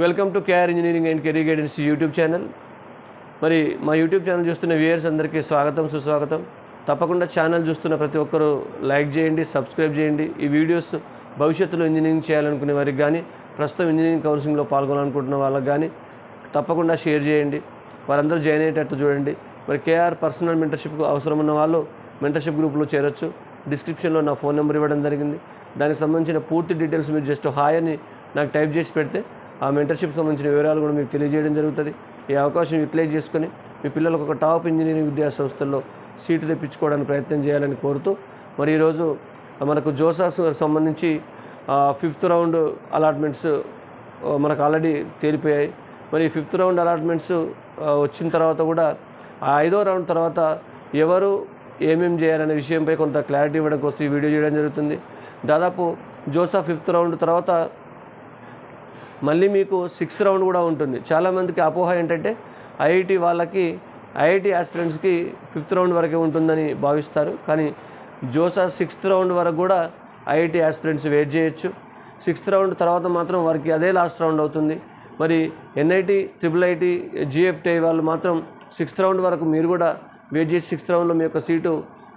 Welcome to KR engineering and career guidance YouTube channel మరి మా YouTube channel చూస్తున్న viewers అందరికీ స్వాగతం సుస్వాగతం. తప్పకుండా ఛానల్ చూస్తున్న ప్రతి ఒక్కరూ లైక్ చేయండి సబ్స్క్రైబ్ చేయండి. ఈ వీడియోస్ భవిష్యత్తులో ఇంజనీరింగ్ చేయాలనుకునే వారికి కానీ ప్రస్తుతం ఇంజనీరింగ్ కౌన్సిలింగ్లో పాల్గొనాలనుకుంటున్న వాళ్ళకి కానీ తప్పకుండా షేర్ చేయండి. వారందరూ జాయిన్ అయ్యేటట్టు చూడండి. మరి కేఆర్ పర్సనల్ మెంటర్షిప్కు అవసరం ఉన్న వాళ్ళు మెంటర్షిప్ గ్రూప్లో చేరొచ్చు. డిస్క్రిప్షన్లో నా ఫోన్ నెంబర్ ఇవ్వడం జరిగింది. దానికి సంబంధించిన పూర్తి డీటెయిల్స్ మీరు జస్ట్ హాయ్ అని నాకు టైప్ చేసి పెడితే ఆ మెంటర్షిప్ సంబంధించిన వివరాలు కూడా మీకు తెలియజేయడం జరుగుతుంది. ఈ అవకాశం యూటిలైజ్ చేసుకొని మీ పిల్లలకు ఒక టాప్ ఇంజనీరింగ్ విద్యా సంస్థల్లో సీటు తెప్పించుకోవడానికి ప్రయత్నం చేయాలని కోరుతూ మరి ఈరోజు మనకు జోసాస్ సంబంధించి ఫిఫ్త్ రౌండ్ అలాట్మెంట్స్ మనకు ఆల్రెడీ తేలిపోయాయి. మరి ఫిఫ్త్ రౌండ్ అలాట్మెంట్స్ వచ్చిన తర్వాత కూడా ఆ ఐదో రౌండ్ తర్వాత ఎవరు ఏమేం చేయాలనే విషయంపై కొంత క్లారిటీ ఇవ్వడం కోసం ఈ వీడియో చేయడం జరుగుతుంది. దాదాపు జోసా ఫిఫ్త్ రౌండ్ తర్వాత మళ్ళీ మీకు సిక్స్త్ రౌండ్ కూడా ఉంటుంది. చాలామందికి అపోహ ఏంటంటే ఐఐటి వాళ్ళకి ఐఐటి ఆస్పిరెంట్స్కి ఫిఫ్త్ రౌండ్ వరకే ఉంటుందని భావిస్తారు. కానీ జోసా సిక్స్త్ రౌండ్ వరకు కూడా ఐఐటి ఆస్పిరెంట్స్ వెయిట్ చేయొచ్చు. సిక్స్త్ రౌండ్ తర్వాత మాత్రం వారికి అదే లాస్ట్ రౌండ్ అవుతుంది. మరి ఎన్ఐటి ట్రిపుల్ ఐటి జిఎఫ్టిఐ వాళ్ళు మాత్రం సిక్స్త్ రౌండ్ వరకు మీరు కూడా వెయిట్ చేసి సిక్స్త్ రౌండ్లో మీ యొక్క సీటు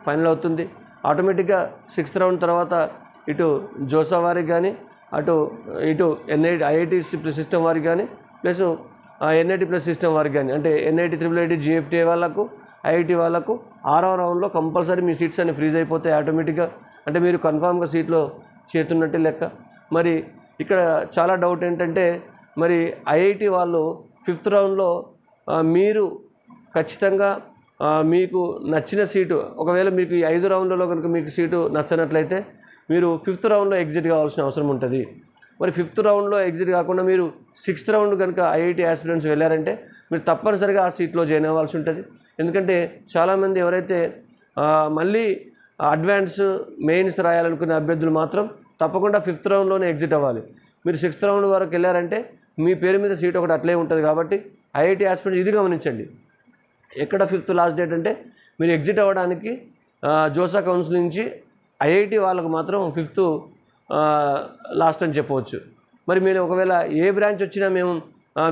ఫైనల్ అవుతుంది. ఆటోమేటిక్గా సిక్స్త్ రౌండ్ తర్వాత ఇటు జోసా వారికి కానీ అటు ఇటు ఎన్ఐటి ఐఐటి సిస్టమ్ వారికి కానీ ప్లస్ ఎన్ఐటి ప్లస్ సిస్టమ్ వారికి కానీ అంటే ఎన్ఐటి త్రిబుల్ ఐటీ జిఎఫ్టీ వాళ్ళకు ఐఐటి వాళ్ళకు ఆరో రౌండ్లో కంపల్సరీ మీ సీట్స్ అన్ని ఫ్రీజ్ అయిపోతాయి ఆటోమేటిక్గా అంటే మీరు కన్ఫామ్గా సీట్లో చేరుతున్నట్టే లెక్క. మరి ఇక్కడ చాలా డౌట్ ఏంటంటే మరి ఐఐటి వాళ్ళు ఫిఫ్త్ రౌండ్లో మీరు ఖచ్చితంగా మీకు నచ్చిన సీటు ఒకవేళ మీకు ఈ ఐదు రౌండ్లలో కనుక మీకు సీటు నచ్చనట్లయితే మీరు ఫిఫ్త్ రౌండ్లో ఎగ్జిట్ కావాల్సిన అవసరం ఉంటుంది. మరి ఫిఫ్త్ రౌండ్లో ఎగ్జిట్ కాకుండా మీరు సిక్స్త్ రౌండ్ కనుక ఐఐటి ఆస్పిరెంట్స్ వెళ్ళారంటే మీరు తప్పనిసరిగా ఆ సీట్లో జాయిన్ అవ్వాల్సి ఉంటుంది. ఎందుకంటే చాలామంది ఎవరైతే మళ్ళీ అడ్వాన్స్ మెయిన్స్ రాయాలనుకునే అభ్యర్థులు మాత్రం తప్పకుండా ఫిఫ్త్ రౌండ్లోనే ఎగ్జిట్ అవ్వాలి. మీరు సిక్స్త్ రౌండ్ వరకు వెళ్ళారంటే మీ పేరు మీద సీట్ ఒకటి అట్లే ఉంటుంది కాబట్టి ఐఐటి ఆస్పిరెంట్స్ ఇది గమనించండి. ఎక్కడ ఫిఫ్త్ లాస్ట్ డేట్ అంటే మీరు ఎగ్జిట్ అవ్వడానికి జోసా కౌన్సిల్ నుంచి ఐఐటి వాళ్ళకు మాత్రం ఫిఫ్త్ లాస్ట్ అని చెప్పవచ్చు. మరి మీరు ఒకవేళ ఏ బ్రాంచ్ వచ్చినా మేము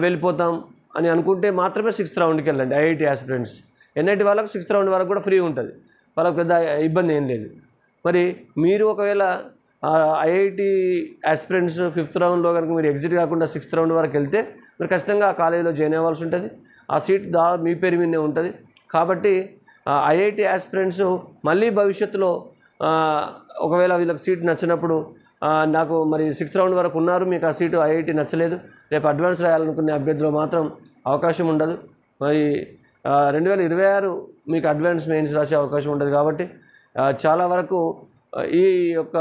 వెళ్ళిపోతాం అని అనుకుంటే మాత్రమే సిక్స్త్ రౌండ్కి వెళ్ళండి ఐఐటి ఆస్పిరెంట్స్ ఎన్ఐటి వాళ్ళకు సిక్స్త్ రౌండ్ వరకు కూడా ఫ్రీ ఉంటుంది. వాళ్ళకి పెద్ద ఇబ్బంది ఏం లేదు. మరి మీరు ఒకవేళ ఐఐటి ఆస్పిరెంట్స్ ఫిఫ్త్ రౌండ్లో కనుక మీరు ఎగ్జిట్ కాకుండా సిక్స్త్ రౌండ్ వరకు వెళ్తే మీరు ఖచ్చితంగా ఆ కాలేజీలో జాయిన్ అవ్వాల్సి ఉంటుంది. ఆ సీట్ దా మీ పేరు మీదనే ఉంటుంది. కాబట్టి ఐఐటి ఆస్పిరెంట్స్ మళ్ళీ భవిష్యత్తులో ఒకవేళ వీళ్ళకి సీట్ నచ్చినప్పుడు నాకు మరి సిక్స్త్ రౌండ్ వరకు ఉన్నారు మీకు ఆ సీటు ఐఐటి నచ్చలేదు రేపు అడ్వాన్స్ రాయాలనుకునే అభ్యర్థులు మాత్రం అవకాశం ఉండదు. మరి రెండు వేల ఇరవై ఆరు మీకు అడ్వాన్స్ మెయిన్స్ రాసే అవకాశం ఉండదు కాబట్టి చాలా వరకు ఈ యొక్క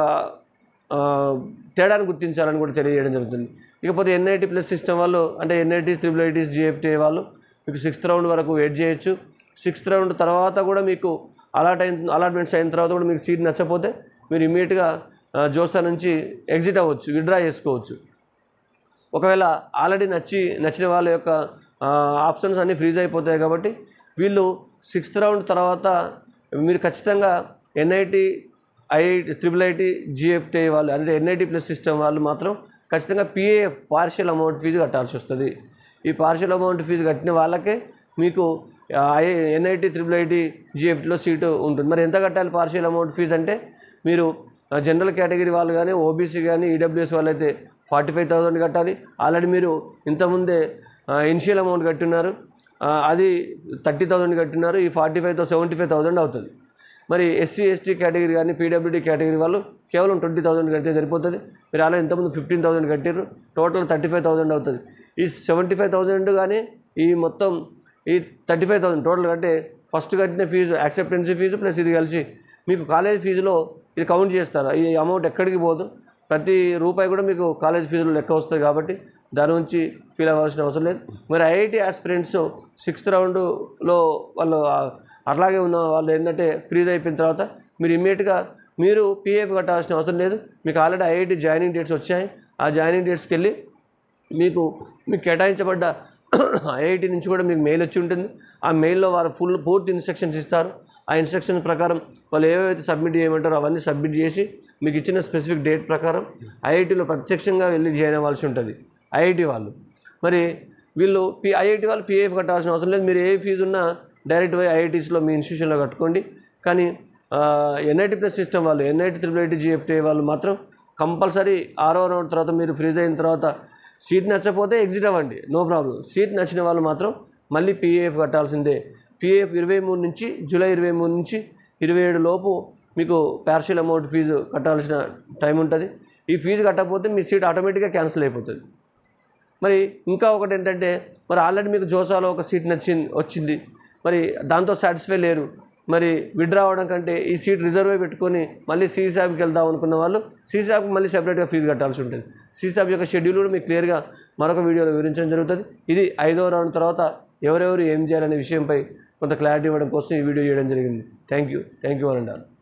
తేడాను గుర్తించాలని కూడా తెలియజేయడం జరుగుతుంది. ఇకపోతే ఎన్ఐటి ప్లస్ సిస్టమ్ వాళ్ళు అంటే ఎన్ఐటీస్ త్రిబుల్ ఐటీస్ జిఎఫ్టీ వాళ్ళు మీకు సిక్స్త్ రౌండ్ వరకు వెయిట్ చేయొచ్చు. సిక్స్త్ రౌండ్ తర్వాత కూడా మీకు అలాట్ అయిన అలాట్మెంట్స్ అయిన తర్వాత కూడా మీకు సీట్ నచ్చకపోతే మీరు ఇమీడియట్గా జోసా నుంచి ఎగ్జిట్ అవ్వచ్చు విత్డ్రా చేసుకోవచ్చు. ఒకవేళ ఆల్రెడీ నచ్చి నచ్చిన వాళ్ళ యొక్క ఆప్షన్స్ అన్నీ ఫ్రీజ్ అయిపోతాయి కాబట్టి వీళ్ళు సిక్స్త్ రౌండ్ తర్వాత మీరు ఖచ్చితంగా NIT IIT triple IT GFT వాళ్ళు అంటే ఎన్ఐటి ప్లస్ సిస్టమ్ వాళ్ళు మాత్రం ఖచ్చితంగా పిఏఎఫ్ పార్షియల్ అమౌంట్ ఫీజు కట్టాల్సి వస్తుంది. ఈ పార్షియల్ అమౌంట్ ఫీజు కట్టిన వాళ్ళకే మీకు ఎన్ఐటి త్రిబుల్ ఐటీ జిఎఫ్టీలో సీటు ఉంటుంది. మరి ఎంత కట్టాలి పార్షియల్ అమౌంట్ ఫీజు అంటే? మీరు జనరల్ కేటగిరీ వాళ్ళు కానీ ఓబీసీ కానీ ఈడబ్ల్యూఎస్ వాళ్ళు అయితే ఫార్టీ ఫైవ్ థౌసండ్ కట్టాలి. ఆల్రెడీ మీరు ఇంతకుముందే ఇనిషియల్ అమౌంట్ కట్టున్నారు అది థర్టీ థౌసండ్ కట్టున్నారు ఈ ఫార్టీ ఫైవ్తో సెవెంటీ ఫైవ్ థౌసండ్ అవుతుంది. మరి ఎస్సీ ఎస్టీ కేటగిరీ కానీ పీడబ్ల్యూడీ కేటగిరీ వాళ్ళు కేవలం ట్వంటీ థౌసండ్ కడితే సరిపోతుంది. మీరు అలా ఇంతకుముందు ఫిఫ్టీన్ థౌసండ్ కట్టారు టోటల్ థర్టీ ఫైవ్ థౌసండ్ అవుతుంది. ఈ సెవెంటీ ఫైవ్ థౌసండ్ కానీ ఈ మొత్తం ఈ థర్టీ ఫైవ్ థౌసండ్ టోటల్ అంటే ఫస్ట్ కట్టిన ఫీజు యాక్సెప్టెన్సీ ఫీజు ప్లస్ ఇది కలిసి మీకు కాలేజ్ ఫీజులో ఇది కౌంట్ చేస్తారు? ఈ అమౌంట్ ఎక్కడికి పోదు. ప్రతి రూపాయి కూడా మీకు కాలేజ్ ఫీజులో లెక్క వస్తుంది కాబట్టి దాని గురించి ఫీల్ అవ్వాల్సిన అవసరం లేదు. మరి ఐఐటి ఆస్పిరెంట్స్ సిక్స్త్ రౌండ్లో వాళ్ళు అట్లాగే ఉన్న వాళ్ళు ఏంటంటే ఫ్రీజ్ అయిపోయిన తర్వాత మీరు ఇమ్మీడియట్గా మీరు పిఎఫ్ కట్టాల్సిన అవసరం లేదు. మీకు ఆల్రెడీ ఐఐటి జాయినింగ్ డేట్స్ వచ్చాయి. ఆ జాయినింగ్ డేట్స్కి వెళ్ళి మీకు మీకు కేటాయించబడ్డ ఐఐటి నుంచి కూడా మీకు మెయిల్ వచ్చి ఉంటుంది. ఆ మెయిల్లో వారు ఫుల్ పూర్తి ఇన్స్ట్రక్షన్స్ ఇస్తారు. ఆ ఇన్స్ట్రక్షన్ ప్రకారం వాళ్ళు ఏవైతే సబ్మిట్ చేయమంటారో అవన్నీ సబ్మిట్ చేసి మీకు ఇచ్చిన స్పెసిఫిక్ డేట్ ప్రకారం ఐఐటీలో ప్రత్యక్షంగా వెళ్ళి జాయిన్ అవ్వాల్సి ఉంటుంది. ఐఐటి వాళ్ళు. మరి వీళ్ళు పి ఐఐటి వాళ్ళు పిఏఎఫ్ కట్టాల్సిన అవసరం లేదు. మీరు ఏ ఫీజు ఉన్నా డైరెక్ట్ పోయి ఐఐటీస్లో మీ ఇన్స్టిట్యూషన్లో కట్టుకోండి. కానీ ఎన్ఐటి ప్లస్ సిస్టమ్ వాళ్ళు ఎన్ఐటి త్రిబుల్ ఐటీ జిఎఫ్టీ వాళ్ళు మాత్రం కంపల్సరీ ఆరో రౌండ్ తర్వాత మీరు ఫ్రీజ్ అయిన తర్వాత సీట్ నచ్చకపోతే ఎగ్జిట్ అవ్వండి నో ప్రాబ్లం. సీట్ నచ్చిన వాళ్ళు మాత్రం మళ్ళీ పీఏఎఫ్ కట్టాల్సిందే. పీఏఎఫ్ ఇరవై మూడు నుంచి జూలై ఇరవై మూడు నుంచి ఇరవై ఏడు లోపు మీకు పార్షియల్ అమౌంట్ ఫీజు కట్టాల్సిన టైం ఉంటుంది. ఈ ఫీజు కట్టకపోతే మీ సీట్ ఆటోమేటిక్గా క్యాన్సిల్ అయిపోతుంది. మరి ఇంకా ఒకటి ఏంటంటే మరి ఆల్రెడీ మీకు జోసాలో ఒక సీట్ నచ్చింది వచ్చింది. మరి దాంతో సాటిస్ఫై లేరు. మరి విడ్రావడం కంటే ఈ సీట్ రిజర్వే పెట్టుకొని మళ్ళీ సీసాబ్కి వెళ్దాం అనుకున్న వాళ్ళు సీసాబ్కి మళ్ళీ సెపరేట్గా ఫీజు కట్టాల్సి ఉంటుంది. సీసాబ్ యొక్క షెడ్యూల్ కూడా మీకు క్లియర్గా మరొక వీడియోలో వివరించడం జరుగుతుంది. ఇది ఐదవ రౌండ్ తర్వాత ఎవరెవరు ఏం చేయాలనే విషయంపై కొంత క్లారిటీ ఇవ్వడం కోసం ఈ వీడియో చేయడం జరిగింది. థ్యాంక్ యూ థ్యాంక్ యూ అనండి